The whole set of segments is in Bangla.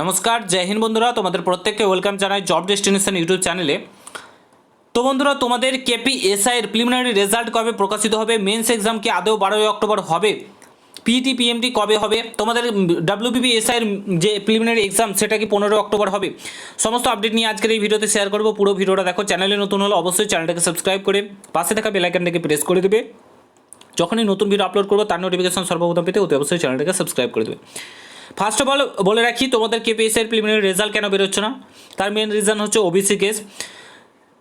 নমস্কার, জয় হিন্দ বন্ধুরা, তোমাদের প্রত্যেককে ওয়েলকাম জানাই জব ডেস্টিনেশন ইউটিউব চ্যানেলে তো বন্ধুরা, তোমাদের কেপি এসআই এর প্রিলিমিনারি রেজাল্ট কবে প্রকাশিত হবে? মেন্স এক্সাম কি আদৌ বারোই অক্টোবর হবে? পিটি পিএমটি কবে হবে? তোমাদের ডাব্লিউবিপি এসআই এর যে প্রিলিমিনারি এক্সাম সেটা কি পনেরোই অক্টোবর হবে? সমস্ত আপডেট নিয়ে আজকের এই ভিডিওতে শেয়ার করব। পুরো ভিডিওটা দেখো চ্যানেলে নতুন হলে অবশ্যই চ্যানেলটাকে সাবস্ক্রাইব করে পাশে থাকা বেলাইকানটাকে প্রেস করে দেবে। যখনই নতুন ভিডিও আপলোড করব, তার নোটিফিকেশন সর্বপ্রথম পেতে অতি অবশ্যই চ্যানেলটাকে সাবস্ক্রাইব করে দেবে। ফার্স্ট অফ অল বলে রাখি, তোমাদের কেপিএস এর প্রিলিমিনারি রেজাল্ট কেন বেরোচ্ছে না? তার মেন রিজন হচ্ছে OBC case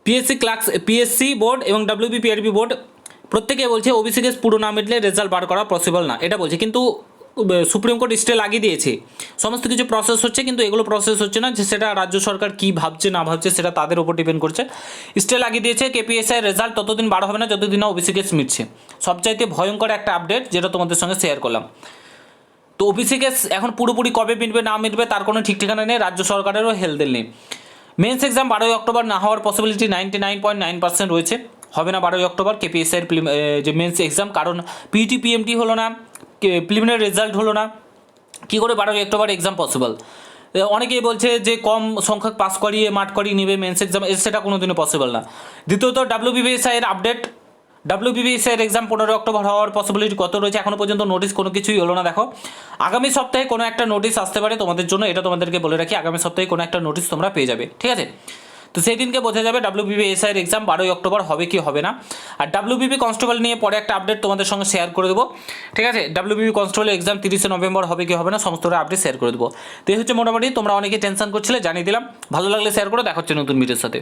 PSC class PSC board এবং ডাব্লিউবিপিআরবি বোর্ড প্রত্যেকে বলছে ওবিসি কেস পুরো না মিটলে রেজাল্ট বার করা পসিবল না। এটা বলছে। কিন্তু সুপ্রিম কোর্ট স্টে লাগিয়ে দিয়েছে। সমস্ত কিছু প্রসেস হচ্ছে, কিন্তু এগুলো প্রসেস হচ্ছে না যে সেটা রাজ্য সরকার কি ভাবছে, না ভাবছে, সেটা তাদের উপর ডিপেন্ড করছে। স্টে লাগিয়ে দিয়েছে কেপিএসআই রেজাল্ট ততদিন বার হবে না, যতদিন না ওবিসি কেস মিটছে। সবচাইতে ভয়ঙ্কর একটা আপডেট যেটা তোমাদের সঙ্গে শেয়ার করলাম। তো ওবিসি কেস এখন পুরোপুরি কবে মিটবে না মিটবে তার কোনো ঠিক ঠিকানা নেই রাজ্য সরকারেরও হেলদের নেই। মেন্স এক্সাম বারোই অক্টোবর না হওয়ার possibility ninety nine point nine percent রয়েছে। হবে না বারোই অক্টোবর কেপিএসআই এর প্রিলিম- এ, যে মেন্স এক্সাম কারণ পিটি পিএমটি হলো না প্রিলিমিনারি রেজাল্ট হলো না। কী করে বারোই অক্টোবর এক্সাম পসিবল অনেকেই বলছে যে কম সংখ্যক পাস করিয়ে মাঠ করিয়ে নেবে মেন্স এক্সাম সেটা কোনো দিনও পসিবল না। দ্বিতীয়ত ডাব্লিউবিবিএসআই এর আপডেট ডাব্লিউবিবিএসআই এর এক্সাম পনেরো অক্টোবর হওয়ার পসিবিলিটি কত রয়েছে? এখনও পর্যন্ত নোটিশ কোনো কিছুই হলো না, দেখো। আগামী সপ্তাহে কোনো একটা নোটিশ আসতে পারে তোমাদের জন্য, এটা তোমাদেরকে বলে রাখি, আগামী সপ্তাহে কোনো একটা নোটিশ তোমরা পেয়ে যাবে, ঠিক আছে? তো সেই দিনকে বোঝা যাবে ডাব্লিউবিবিএসআই এর এক্সাম বারোই অক্টোবর হবে কি হবে না। আর ডাব্লিউবিপি কনস্টেবল নিয়ে পরে একটা আপডেট তোমাদের সঙ্গে শেয়ার করে দেবো, ঠিক আছে? ডাব্লিউবিপি কনস্টেবল এক্সাম তিরিশে নভেম্বর হবে কি হবে না সমস্ত আপডেট শেয়ার করে দেবো। তো এই হচ্ছে মোটামুটি, তোমরা অনেকে টেনশন করছিলে, জানিয়ে দিলাম। ভালো লাগলে শেয়ার করে, দেখা হচ্ছে নতুন ভিডিওর সাথে।